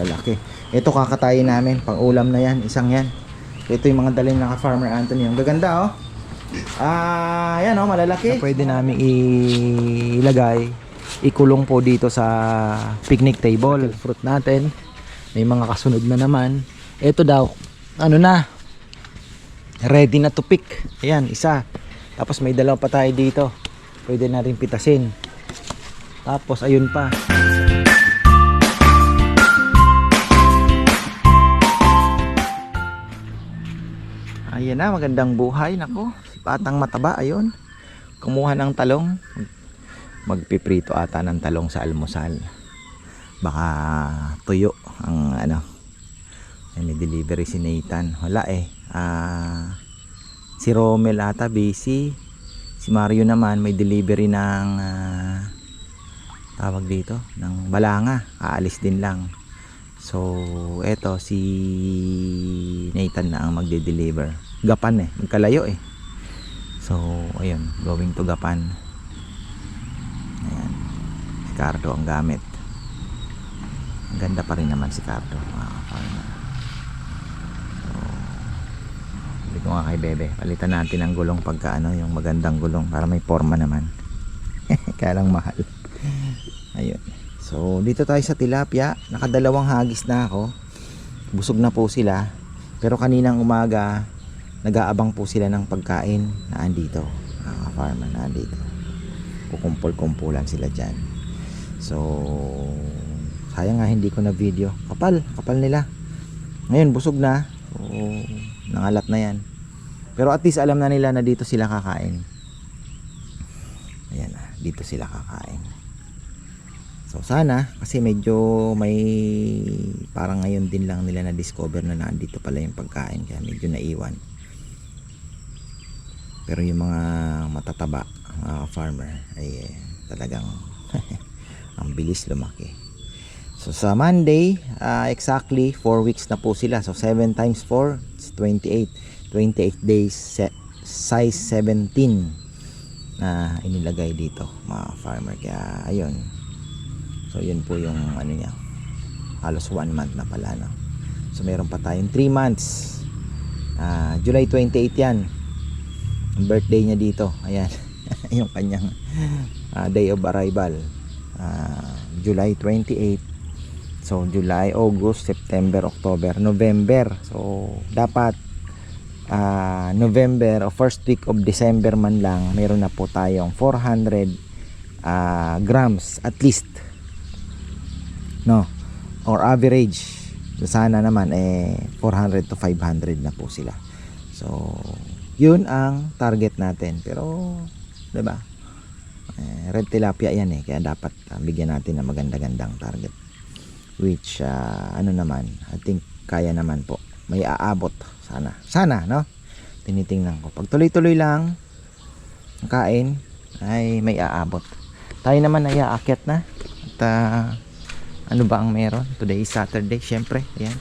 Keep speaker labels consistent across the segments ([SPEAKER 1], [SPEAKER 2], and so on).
[SPEAKER 1] lalaki. Ito kakatayin namin, pang ulam na yan, isang yan. Ito yung mga dalhin ng Farmer Anthony. Ang gaganda oh. Ah, yan oh, malalaki. pwede namin ilagay, ikulong po dito sa picnic table. Fruit natin. May mga kasunod na naman. Ito daw, ano na, ready na to pick. Ayan, isa. Tapos may dalawa pa tayo dito. Pwede na rin pitasin. Tapos ayun pa. Ayan na, magandang buhay. Nako, Patang Mataba, ayun. Kumuha ng talong. Magpiprito ata ng talong sa almusal. Baka tuyo ang ano. Ay, may delivery si Nathan. Wala eh. Ah, si Romel ata busy. Si Mario naman may delivery ng ah, tawag dito, ng balanga. Aalis din lang. So, eto si Nathan na ang magde-deliver. Gapan eh, magkalayo eh. So, ayun, going to Gapan. Ayan. Si Cardo ang gamit. Ang ganda pa rin naman si Cardo. ka-farmer. So, sabi ko nga kay Bebe, palitan natin ang gulong pagka ano, yung magandang gulong para may forma naman. Kaya lang mahal. Ayun. So, dito tayo sa tilapia. Nakadalawang hagis na ako. Busog na po sila. Pero kaninang umaga, nag-aabang po sila ng pagkain na andito. Mga farmer na andito. Kukumpul-kumpulan sila dyan. So, sayang nga hindi ko na video. Kapal, kapal nila. Ngayon, busog na. So, nangalat na yan. Pero at least alam na nila na dito sila kakain. Ayan na, dito sila kakain. So sana kasi medyo may parang ngayon din lang nila na discover na nandito pala yung pagkain kaya medyo naiwan. Pero yung mga matataba, mga farmer ay eh, talagang ang bilis lumaki. So sa Monday, ah, exactly 4 weeks na po sila. So 7 times 4 is 28. 28 days size 17 na inilagay dito mga farmer. Kaya ayun, So yun po yung ano niya. Halos 1 month na pala no. So meron pa tayong 3 months. Ah, July 28 yan. Birthday niya dito. Ayan. yung kanyang ah, day of arrival. Ah, July 28. So July, August, September, October, November. So dapat ah, November o first week of December man lang meron na po tayong 400 ah, grams at least no or average sana naman eh 400 to 500 na po sila so yun ang target natin pero 'di ba eh, red tilapia yan eh kaya dapat ah, bigyan natin ng maganda-gandang target which ah, ano naman I think kaya naman po may aabot sana sana no tinitingnan ko pag tuloy-tuloy lang ang kain ay may aabot tayo naman ay aakyat na at ah, ano ba ang meron? Today is Saturday, syempre. Ayan.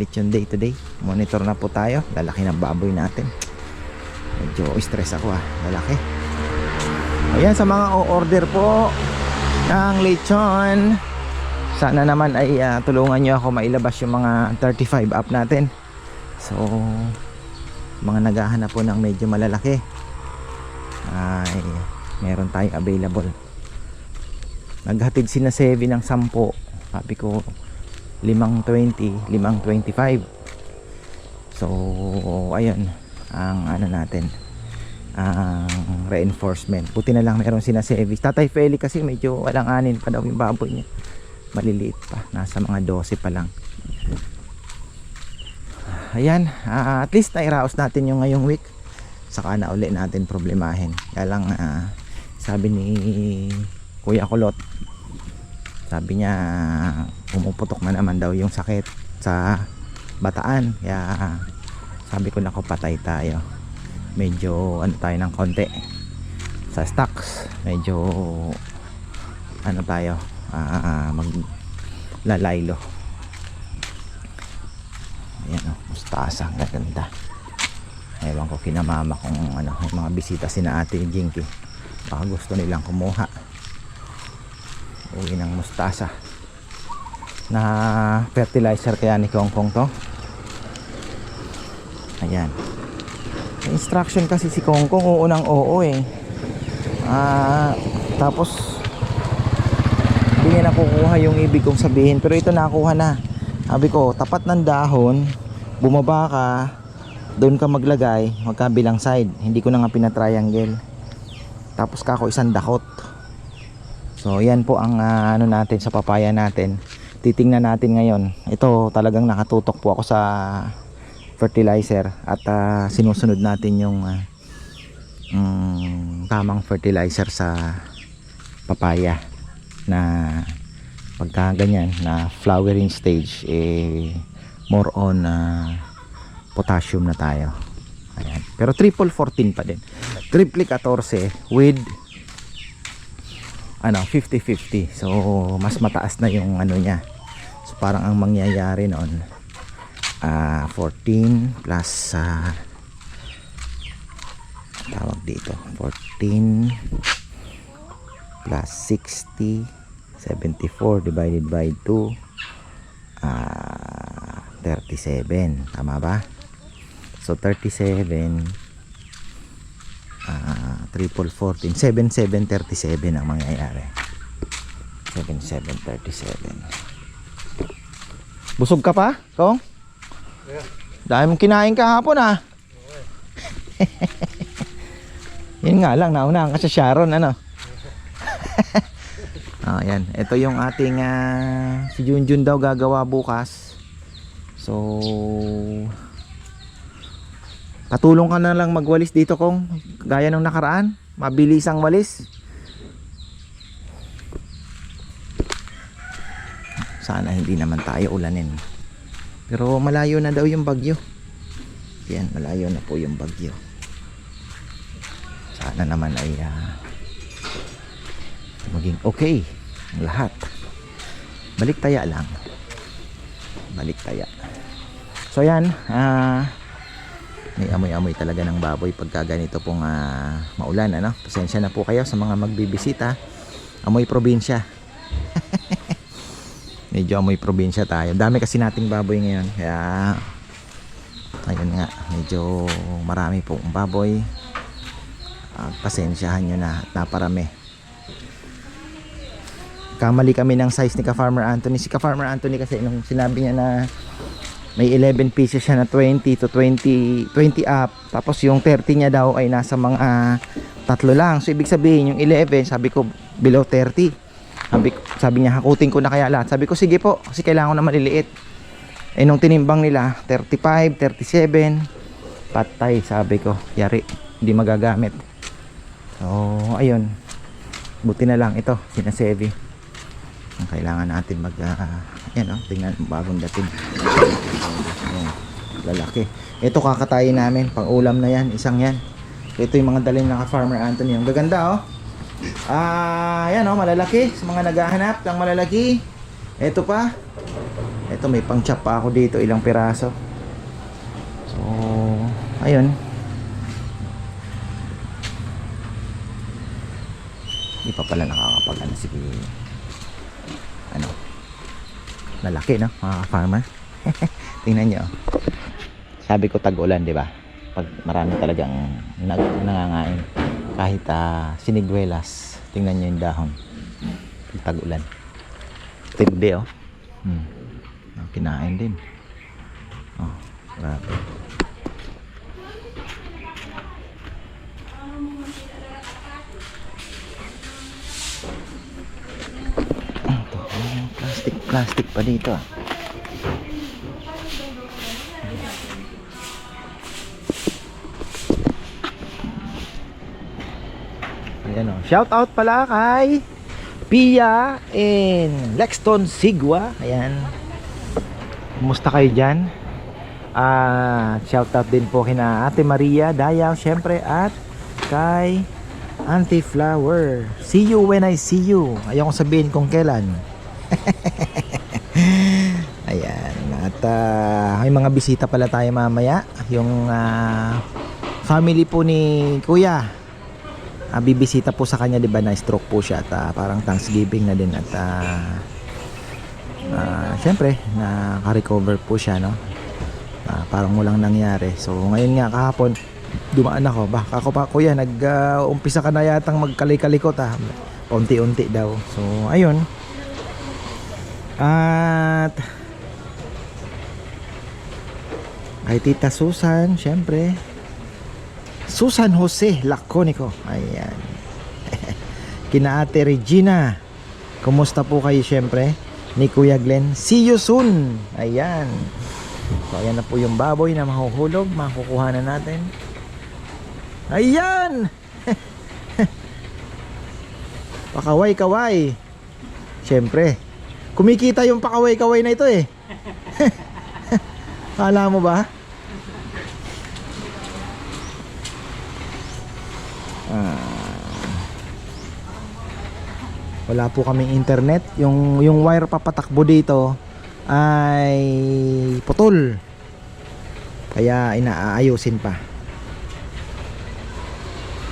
[SPEAKER 1] Lechon day today. Monitor na po tayo. Lalaki ng baboy natin. Medyo stress ako ah. Lalaki. Ayan sa mga o-order po ng lechon. Sana naman ay ah, tulungan nyo ako mailabas yung mga 35 up natin. So, mga naghahanap po ng medyo malalaki ay meron tayong available naghatid si na 7 ng 10 sabi ko 5.20 5.25 so ayun ang ano natin ang reinforcement. Buti na lang meron si na 7 tatay Feli kasi medyo walang anin pa daw yung baboy niya. Maliliit pa. Nasa mga 12 pa lang. Ayan. Ah, at least nairaos natin yung ngayong week. Saka na uli natin problemahin. Kaya lang ah, sabi ni Kuya Kulot sabi niya pumuputok na naman daw yung sakit sa bataan. Kaya sabi ko nako patay tayo. Medyo ano tayo ng konti. Sa stocks medyo ano tayo ah, mag lalaylo ayan o mustasa ang gaganda. Ewan ko kina mama kung ano may mga bisita sina ate Jinky. Baka gusto nilang kumuha. Uwi ng mustasa. Na fertilizer kaya ni Kong Kong to. Ayan. Instruction kasi si Kong Kong oo ng oo eh. Ah, tapos hindi niya nakukuha yung ibig kong sabihin pero ito nakuha na. Sabi ko, tapat ng dahon, bumaba ka, doon ka maglagay, magkabilang side. Hindi ko na nga pinatriangle. Tapos kako isang dakot. So yan po ang ah, ano natin sa papaya natin. Titingnan natin ngayon. Ito talagang nakatutok po ako sa fertilizer at ah, sinusunod natin yung ah, mm, tamang fertilizer sa papaya na pagka ganyan na flowering stage eh more on ah, potassium na tayo. Ayan. Pero triple 14 pa din. Triple 14 with ano 50-50 so mas mataas na yung ano niya so parang ang mangyayari noon ah 14 plus sa tawag dito 14 plus 60 74 divided by 2 ah 37 tama ba? So 37 ah triple 14 7737 ang mangyayari. 7737 busog ka pa kong dahil mong kinain kahapon ah yun nga lang naunahan ka sa Sharon ano Ah, yan. Ito yung ating ah, si Junjun daw gagawa bukas. So Katulong ka na lang magwalis dito kung gaya nung nakaraan, mabilis ang walis. Sana hindi naman tayo ulanin. Pero malayo na daw yung bagyo. Yan, malayo na po yung bagyo. Sana naman ay ah, maging okay ang lahat. Balik taya lang. Balik taya. So yan, ah may amoy-amoy talaga ng baboy pagka ganito pong ah, maulan ano. Pasensya na po kayo sa mga magbibisita. Amoy probinsya. Medyo amoy probinsya tayo. Dami kasi nating baboy ngayon. Kaya ayun nga, medyo marami pong baboy. Ah, pasensyahan nyo na naparami kamali kami ng size ni ka-farmer Anthony. Si ka-farmer Anthony kasi nung sinabi niya na may 11 pieces siya na 20 to 20 20 up. Tapos yung 30 niya daw ay nasa mga ah, tatlo lang. So ibig sabihin yung 11, sabi ko below 30. Sabi, sabi niya hakutin ko na kaya lahat. Sabi ko sige po kasi kailangan ko na maliliit. Eh nung tinimbang nila 35, 37 patay sabi ko yari hindi magagamit. So ayun. Buti na lang ito sinasevi ang kailangan natin mag uh, yan oh, tingnan bagong dating yan, lalaki ito kakatayin namin pang ulam na yan isang yan ito yung mga daling naka farmer Anthony ang gaganda oh ah yan oh malalaki. Sa mga naghahanap ng malalaki. Ito pa. Ito may pang chop pa ako dito ilang piraso. So ayun. Hindi pa pala nakakapag ano sige ano lalaki no mga farmer tingnan nyo sabi ko tag-ulan di ba? Pag marami talagang nag nangangain kahit uh, siniguelas tingnan nyo yung dahon. Tag-ulan. Tindi oh. Hmm. Oh, kinain din. Oh grabe. May plastic plastic pa dito ah. Ayan o. Shout out pala kay Pia in Lexton Sigwa. Ayan. Kumusta kayo dyan? Ah, shout out din po kina Ate Maria Dayaw syempre at kay Auntie Flower. See you when I see you. Ayaw kong sabihin kung kailan. Ayan. At ah, may mga bisita pala tayo mamaya. Yung ah, family po ni Kuya. Ah, bibisita po sa kanya, 'di ba? Na stroke po siya at ah, parang Thanksgiving na din at ah, ah, syempre, nakaka-recover po siya, no? Ah, parang walang nangyari. So, ngayon nga, kahapon, dumaan ako. Ba, ako pa, kuya, nag-umpisa ka na yatang magkalikalikot, ah. Unti-unti daw. So, ayun. At, kay Tita Susan, syempre. Susan Jose Laconico. Ayan. Kina Ate Regina. Kumusta po kayo syempre? Ni Kuya Glenn. See you soon. Ayan. So, ayan na po yung baboy na mahuhulog. Makukuha na natin. Ayan! Pakaway-kaway. Syempre. Kumikita yung pakaway-kaway na ito eh. Kala mo ba? Wala po kaming internet. Yung yung wire papatakbo dito ay putol. Kaya inaaayusin pa.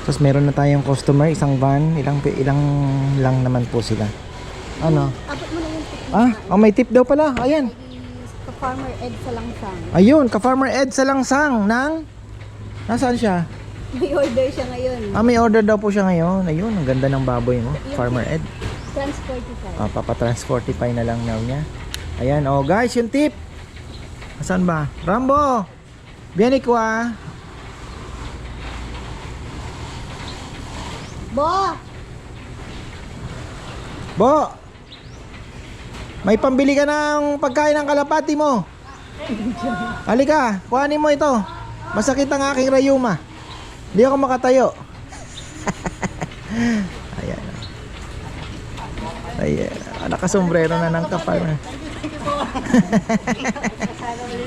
[SPEAKER 1] Tapos meron na tayong customer isang van. Ilang ilang lang naman po sila. Ano?
[SPEAKER 2] Abot mo na yung tip
[SPEAKER 1] ah oh, may tip daw pala. Ayan.
[SPEAKER 2] Ka Farmer Ed sa Langsang.
[SPEAKER 1] ayun ka farmer Ed sa langsang ng nasaan siya?
[SPEAKER 2] May order siya ngayon.
[SPEAKER 1] ah may order daw po siya ngayon. Ayun ang ganda ng baboy mo farmer Ed
[SPEAKER 2] Transportify.
[SPEAKER 1] Ah, papatransportify na lang now niya. Ayan, oh guys, yung tip. Asan ba? Rambo! Vieni qua.
[SPEAKER 2] Bo!
[SPEAKER 1] Bo! May pambili ka ng pagkain ng kalapati mo. Halika, kuhanin mo ito. Masakit ang aking rayuma. Hindi ako makatayo. Ayan. Ah, Nakasombrero na ng kapal na.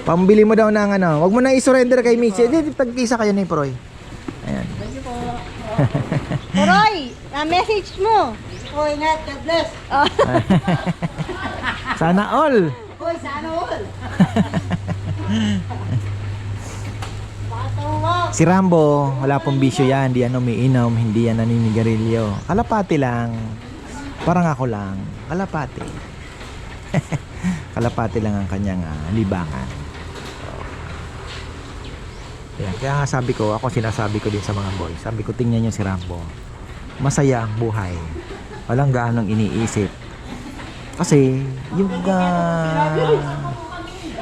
[SPEAKER 1] Pambili mo daw ng ano. Huwag mo na i-surrender kay Mitzi. Hindi, tag-isa kayo ni Proy. Ayan.
[SPEAKER 2] Roy! Na-message mo!
[SPEAKER 3] Oh, ingat, God bless.
[SPEAKER 1] Sana all.
[SPEAKER 3] Hoy, sana all.
[SPEAKER 1] Si Rambo, wala pong bisyo yan. Hindi yan umiinom, hindi yan naninigarilyo. Kalapati lang. Parang ako lang. Kalapati. Kalapati lang ang kanyang ah, libangan. Yan. Kaya nga sabi ko, ako sinasabi ko din sa mga boys. Sabi ko, tingnan nyo si Rambo. Masaya ang buhay. Walang gaanong iniisip. Kasi, yung ah,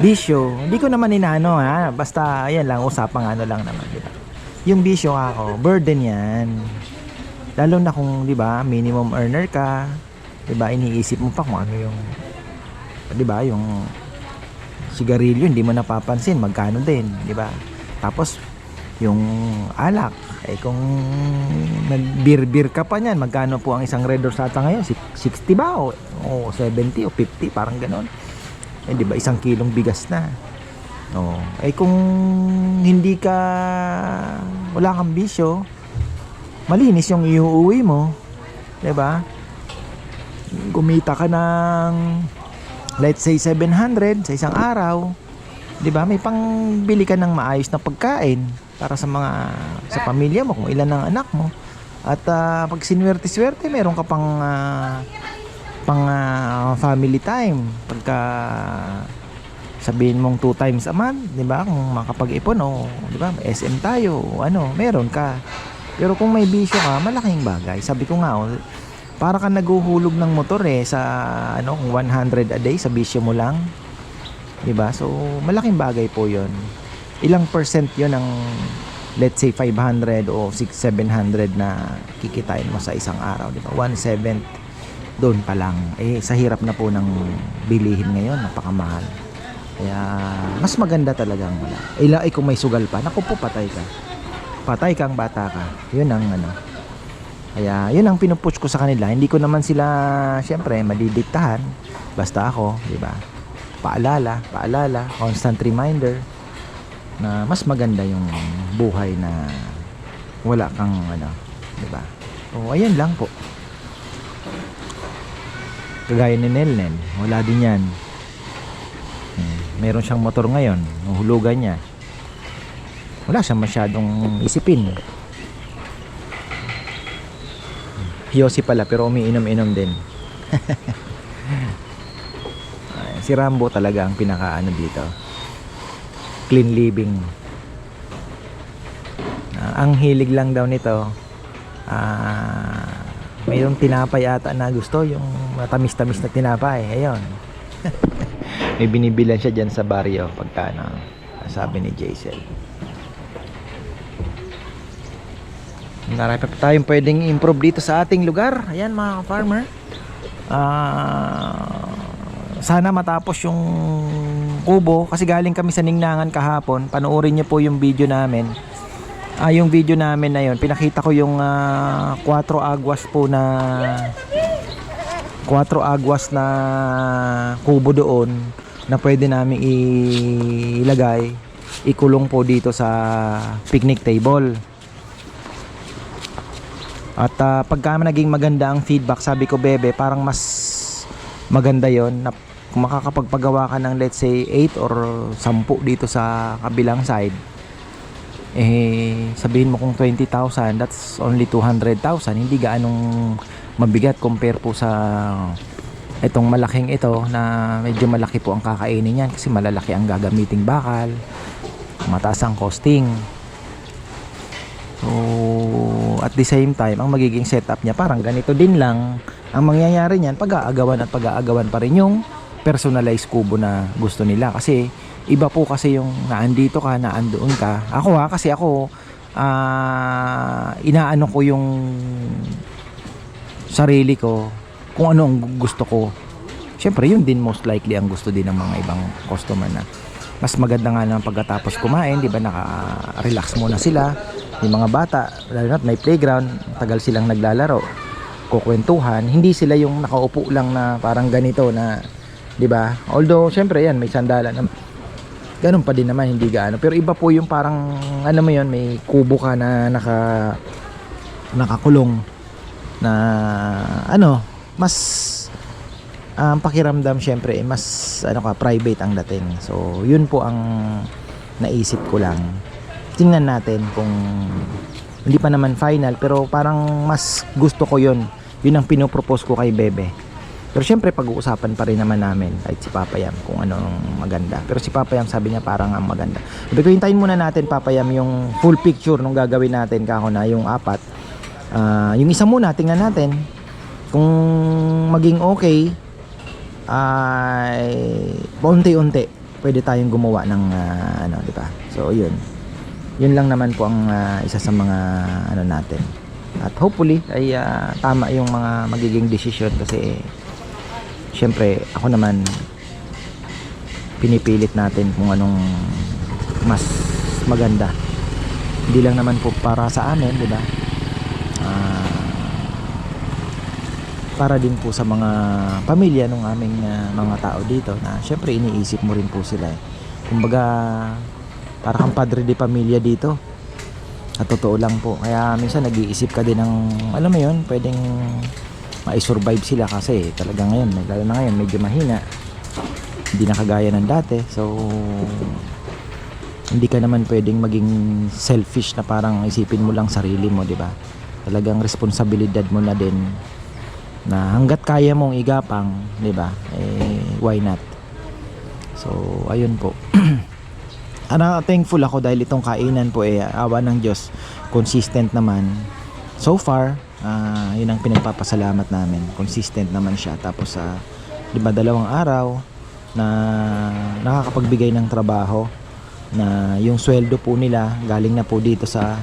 [SPEAKER 1] bisyo, hindi ko naman inaano ha. Basta, ayan lang, usapang ano lang naman, di? Yung bisyo ako, burden yan. Lalo na kung, di ba, minimum earner ka, di ba, iniisip mo pa kung ano yung, di ba, yung sigarilyo, hindi mo napapansin, magkano din, di ba? Tapos, yung alak, eh kung nag-beer-beer ka pa niyan, magkano po ang isang Red Doors ata ngayon? Sik- 60 ba? O, o 70 o 50, parang ganon. Eh, di ba, isang kilong bigas na. Oh, eh kung hindi ka wala kang bisyo, malinis yung iuuwi mo, 'di ba? Kumita ka ng let's say 700 sa isang araw, 'di ba? May pangbili ka ng maayos na pagkain para sa mga sa pamilya mo kung ilan ang anak mo. At ah, pag sinwerte-swerte, meron ka pang ah, pang ah, family time pagka sabihin mong two times a month, 'di ba? Kung makapag-ipon o 'di ba? SM tayo, ano, meron ka. Pero kung may bisyo ka, malaking bagay. Sabi ko nga, oh, para ka naguhulog ng motor eh sa ano, kung 100 a day sa bisyo mo lang. 'Di ba? So, malaking bagay po 'yon. Ilang percent 'yon ng let's say 500 o 6 700 na kikitain mo sa isang araw, 'di ba? 1 7 doon pa lang. Eh, sa hirap na po ng bilihin ngayon, napakamahal. Kaya, mas maganda talagang wala. Ila, ay kung may sugal pa, naku po, patay ka. Patay kang bata ka. Yun ang ano. Kaya, yun ang pinupush ko sa kanila. Hindi ko naman sila, syempre, madidiktahan. Basta ako, di ba? Paalala, paalala, constant reminder na mas maganda yung buhay na wala kang ano, di ba? O, ayan lang po. Kagaya ni Nelnen, wala din yan. Hmm, Meron siyang motor ngayon, nuhulugan niya. Wala siyang masyadong isipin. Yosi pala pero umiinom-inom din. Si Rambo talaga ang pinaka ano dito. Clean living. Ah, ang hilig lang daw nito ah mayroong tinapay ata na gusto yung matamis-tamis na tinapay ayun may binibilan siya dyan sa barrio pagka ano, sabi ni Jaisel marami pa tayong pwedeng improve dito sa ating lugar. Ayan mga farmer ah sana matapos yung kubo kasi galing kami sa Ningnangan kahapon. Panoorin niyo po yung video namin. Ah, yung video namin na yun, pinakita ko yung ah, 4 agwas po na 4 agwas na kubo doon na pwede namin ilagay ikulong po dito sa picnic table. At ah, pagka naging maganda ang feedback, sabi ko bebe, parang mas maganda yon na kung makakapagpagawa ka ng let's say 8 or 10 dito sa kabilang side. Eh sabihin mo kung 20,000 that's only 200,000 hindi gaanong mabigat compare po sa itong malaking ito na medyo malaki po ang kakainin niyan kasi malalaki ang gagamiting bakal mataas ang costing so at the same time ang magiging setup niya parang ganito din lang ang mangyayari niyan pag-aagawan at pag-aagawan pa rin yung personalized kubo na gusto nila kasi iba po kasi yung naandito ka, naandoon ka. Ako ha, kasi ako ah inaano ko yung sarili ko kung ano ang gusto ko. Siyempre, yun din most likely ang gusto din ng mga ibang customer na mas maganda nga naman pagkatapos kumain, di ba, naka-relax muna sila. Yung mga bata, lalo na may playground, tagal silang naglalaro, kukwentuhan, hindi sila yung nakaupo lang na parang ganito na, di ba? Although, syempre yan, may sandala na, ganun pa din naman hindi gaano pero iba po yung parang ano mo yun may kubo ka na naka nakakulong na ano mas ang pakiramdam syempre eh, mas ano ka private ang dating so yun po ang naisip ko lang tingnan natin kung hindi pa naman final pero parang mas gusto ko yun yun ang pinopropose ko kay Bebe pero syempre pag-uusapan pa rin naman namin kahit si Papa Yam kung ano ang maganda. Pero si Papa Yam sabi niya parang ang maganda. Sabi ko hintayin muna natin Papa Yam yung full picture nung gagawin natin kako na yung apat. Ah, yung isa muna tingnan natin kung maging okay ay unti-unti pwede tayong gumawa ng ah, ano, di ba? So yun. Yun lang naman po ang ah, isa sa mga ano natin. At hopefully ay ah, tama yung mga magiging decision kasi syempre ako naman pinipilit natin kung anong mas maganda hindi lang naman po para sa amin di ba para din po sa mga pamilya ng aming ah, mga tao dito na syempre iniisip mo rin po sila eh. kumbaga para kang padre di pamilya dito. At totoo lang po. Kaya minsan nag-iisip ka din ng alam mo yun pwedeng ma-survive sila kasi talaga ngayon lalo na ngayon medyo mahina. Hindi na kagaya ng dati. So hindi ka naman pwedeng maging selfish na parang isipin mo lang sarili mo di ba? Talagang responsibilidad mo na din na hanggat kaya mong igapang di ba eh why not so ayun po ano thankful ako dahil itong kainan po eh awa ng Diyos consistent naman so far Ah, yun ang pinagpapasalamat namin. Consistent naman siya. Tapos sa 'di ba dalawang araw na nakakapagbigay ng trabaho na yung sweldo po nila galing na po dito sa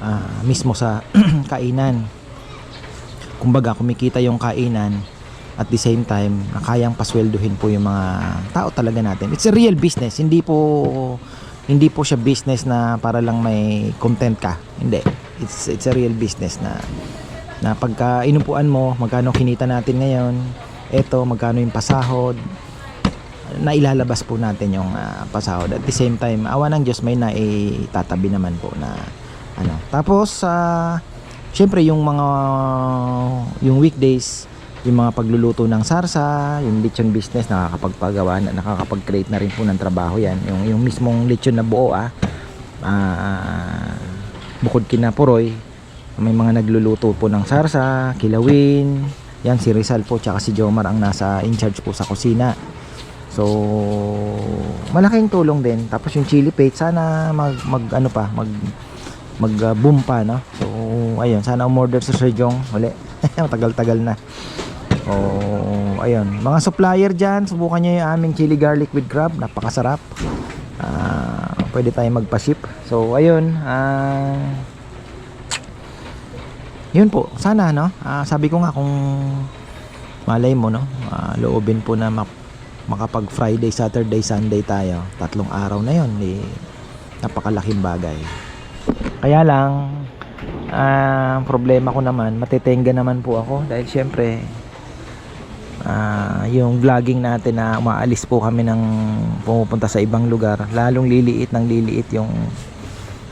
[SPEAKER 1] ah, mismo sa kainan. Kumbaga kumikita yung kainan at the same time na kayang pasweldohin po yung mga tao talaga natin. It's a real business. Hindi po hindi po siya business na para lang may content ka. Hindi. It's it's a real business na na pagka inupuan mo magkano kinita natin ngayon eto magkano yung pasahod na ilalabas po natin yung ah, pasahod at the same time awa ng Diyos may naitatabi naman po na ano tapos sa syempre yung mga yung weekdays yung mga pagluluto ng sarsa yung lechon business nakakapagpagawa na nakakapag-create na rin po ng trabaho yan yung, yung mismong lechon na buo ah ah, bukod kina Puroy may mga nagluluto po ng sarsa, kilawin. Yan si Rizal po tsaka si Jomar ang nasa in charge po sa kusina. So, malaking tulong din. Tapos yung chili paste, sana mag, mag ano pa, mag, mag uh, boom pa, no? So, ayun, sana umorder sa Sir Jong. Uli, matagal-tagal na. Oh, ayun. Mga supplier dyan, subukan nyo yung aming chili garlic with crab. Napakasarap. Ah, pwede tayong magpa-ship. So, ayun. Ah, yun po. Sana, no? Ah, sabi ko nga kung malay mo, no? Ah, loobin po na mak- makapag Friday, Saturday, Sunday tayo. Tatlong araw na yun. Eh, napakalaking bagay. Kaya lang, ah, ang problema ko naman, matitenga naman po ako. Dahil syempre, ah, yung vlogging natin na umaalis po kami ng pumupunta sa ibang lugar lalong liliit ng liliit yung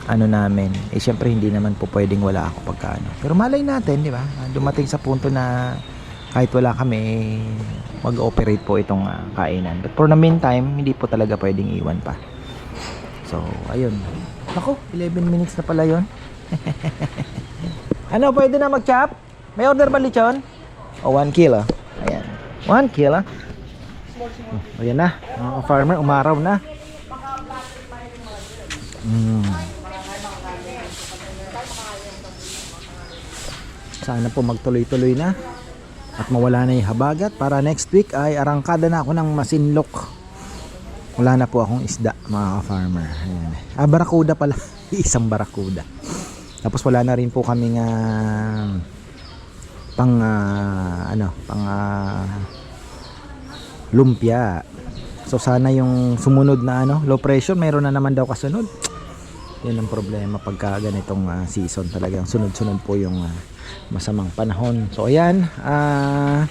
[SPEAKER 1] ano namin. Eh syempre hindi naman po pwedeng wala ako pagka ano. Pero malay natin di ba? Dumating sa punto na kahit wala kami mag-operate po itong ah, kainan. But for the meantime hindi po talaga pwedeng iwan pa. So ayun ako 11 minutes na pala yon ano pwede na mag-chop? May order ba lechon? O 1 kilo. Ayan. 1 kilo. Oh, ayan na. Mga farmer umaraw na. Mm. sana po magtuloy-tuloy na at mawala na yung habagat para next week ay arangkada na ako ng masinlok wala na po akong isda mga farmer ayan. ah barakuda pala. Isang barakuda tapos wala na rin po kaming ah, pang ah, ano pang ah, lumpia. So sana yung sumunod na ano low pressure mayroon na naman daw kasunod. Yun ang problema pagka ganitong ah, season. Talagang sunod-sunod po yung ah, masamang panahon. So ayan ah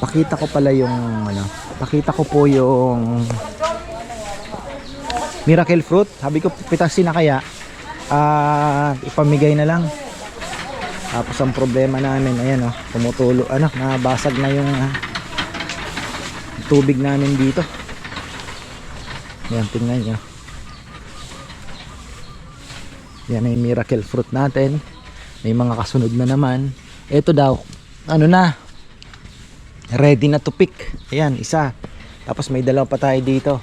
[SPEAKER 1] pakita ko pala yung ano pakita ko po yung miracle fruit. Sabi ko pitasin na kaya. Ah ipamigay na lang. Tapos ang problema namin ayan oh tumutulo. Ano nabasag na yung ah, tubig namin dito. Yan tingnan nyo. Yan ay miracle fruit natin. May mga kasunod na naman. Ito daw ano na ready na to pick. Ayan isa. Tapos may dalawa pa tayo dito.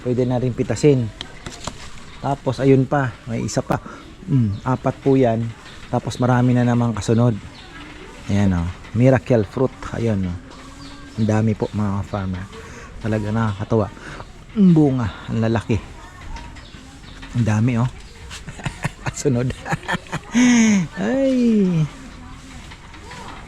[SPEAKER 1] Pwede na rin pitasin. Tapos ayun pa. May isa pa. Mm, apat po yan. Tapos marami na namang kasunod. Ayan o miracle fruit. Ayun o ang dami po mga farmer. Talaga nakakatawa. Bunga. Ang lalaki. Ang dami oh. Sunod ay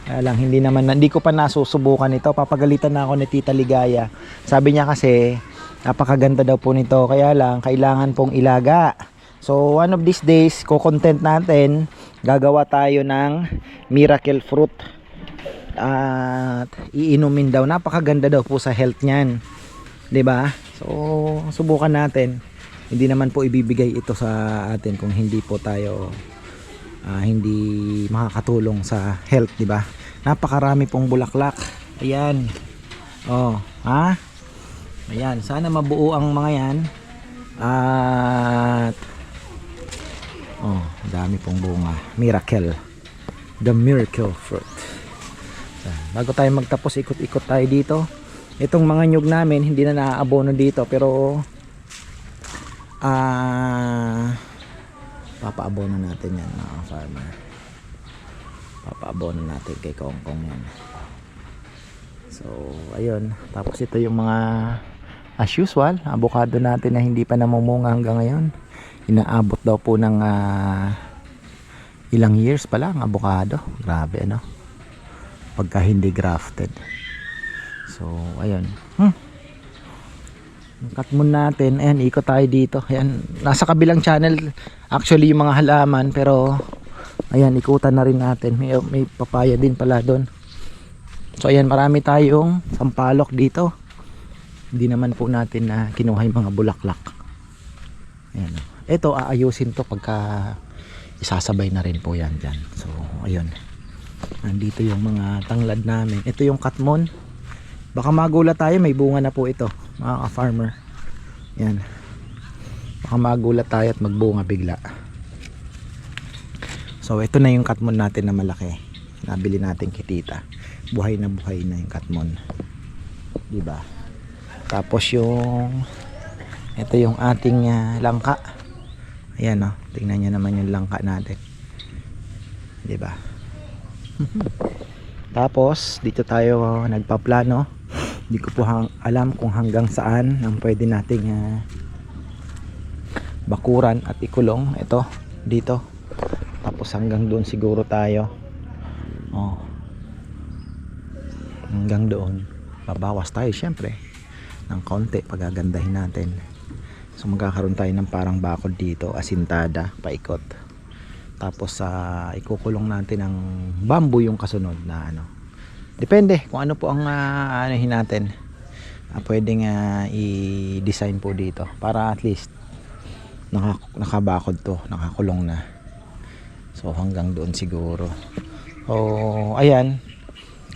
[SPEAKER 1] kaya lang hindi naman hindi ko pa nasusubukan ito. Papagalitan na ako ni Tita Ligaya. Sabi niya kasi napakaganda daw po nito. Kaya lang kailangan pong ilaga. So one of these days ko-content natin gagawa tayo ng miracle fruit. At iinumin daw. Napakaganda daw po sa health niyan. Ba so subukan natin. Hindi naman po ibibigay ito sa atin kung hindi po tayo ah, hindi makakatulong sa health 'di ba? Napakarami pong bulaklak. Ayan. Oh ha? Ayan sana mabuo ang mga yan. At oh dami pong bunga. Miracle. The miracle fruit. So, bago tayo magtapos ikot-ikot tayo dito. Itong mga nyug namin hindi na naaabono dito pero ah papaabono natin yan mga farmer papaabono natin kay Kong Kong yan. So ayun. Tapos ito yung mga as usual avocado natin na hindi pa namumunga hanggang ngayon. Inaabot daw po ng ah, ilang years pa lang avocado grabe ano? Pagka hindi grafted. So ayun. Hmm. Cut mo natin. Ayan ikot tayo dito. Ayan nasa kabilang channel actually yung mga halaman pero ayan ikutan na rin natin. May, may papaya din pala doon. So ayan marami tayong sampalok dito. Hindi naman po natin na kinuha yung mga bulaklak. Ayan. Ito aayusin to pagka isasabay na rin po yan dyan. So ayun nandito yung mga tanglad namin. Ito yung katmon baka magulat tayo may bunga na po ito mga farmer yan baka magulat tayo at magbunga bigla so ito na yung katmon natin na malaki nabili natin kay tita buhay na buhay na yung katmon Di ba? Tapos yung ito yung ating ah, langka. Ayan oh, tingnan niyo naman yung langka natin. 'Di ba? Tapos dito tayo nagpaplano. Hindi ko po hang, alam kung hanggang saan ang pwede nating ah, bakuran at ikulong ito dito. Tapos hanggang doon siguro tayo. Oh. Hanggang doon. Babawas tayo syempre ng konti pagagandahin natin. So magkakaroon tayo ng parang bakod dito, asintada, paikot. Tapos sa ikukulong natin ng bamboo yung kasunod na ano. Depende kung ano po ang uh, anuhin natin. Uh, pwedeng ah, i-design po dito para at least naka, nakabakod to, nakakulong na. So hanggang doon siguro. So ayan.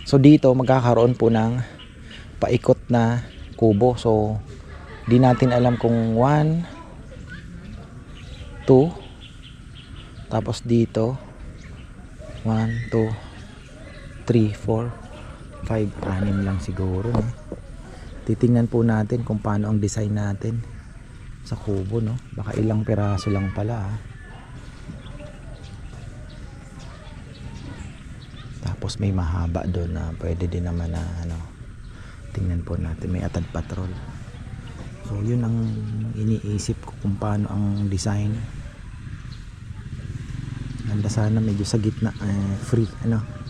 [SPEAKER 1] So dito magkakaroon po ng paikot na kubo. So di natin alam kung 1 2 tapos dito 1 2 3 4 5 6 lang siguro. No? Titingnan po natin kung paano ang design natin sa kubo no. Baka ilang piraso lang pala. ah. Tapos may mahaba doon na pwede din naman na ano. Tingnan po natin may atad patrol. So yun ang iniisip ko kung paano ang design. Ganda sana medyo sa gitna eh, free ano.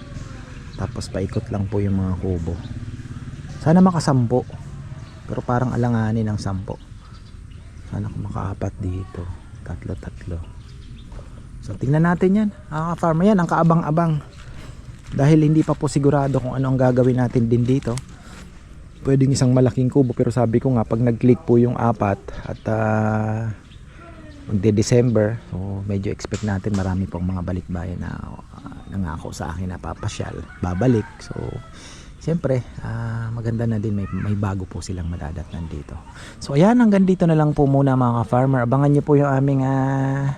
[SPEAKER 1] Tapos paikot lang po yung mga kubo. Sana makasampo. Pero parang alanganin ang sampo. Sana kung makaapat dito. Tatlo, tatlo. So tingnan natin yan. Ah, farmer yan. Ang kaabang-abang. Dahil hindi pa po sigurado kung ano ang gagawin natin din dito. Pwedeng isang malaking kubo. Pero sabi ko nga, pag nag-click po yung apat at ah, magde-December, so medyo expect natin marami pong mga balikbayan na ah, nangako sa akin na papasyal, babalik. So, siyempre, ah, maganda na din may, may bago po silang madadatnan dito. So, ayan, hanggang dito na lang po muna mga farmer Abangan nyo po yung aming ah,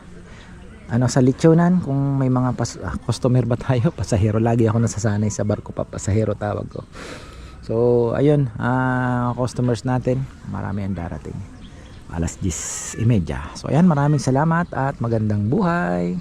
[SPEAKER 1] ano sa lechonan kung may mga pas, ah, customer ba tayo? Pasahero. Lagi ako nasasanay sa barko pa pasahero tawag ko. So ayun ah, customers natin marami ang darating alas 10.30 so ayan maraming salamat at magandang buhay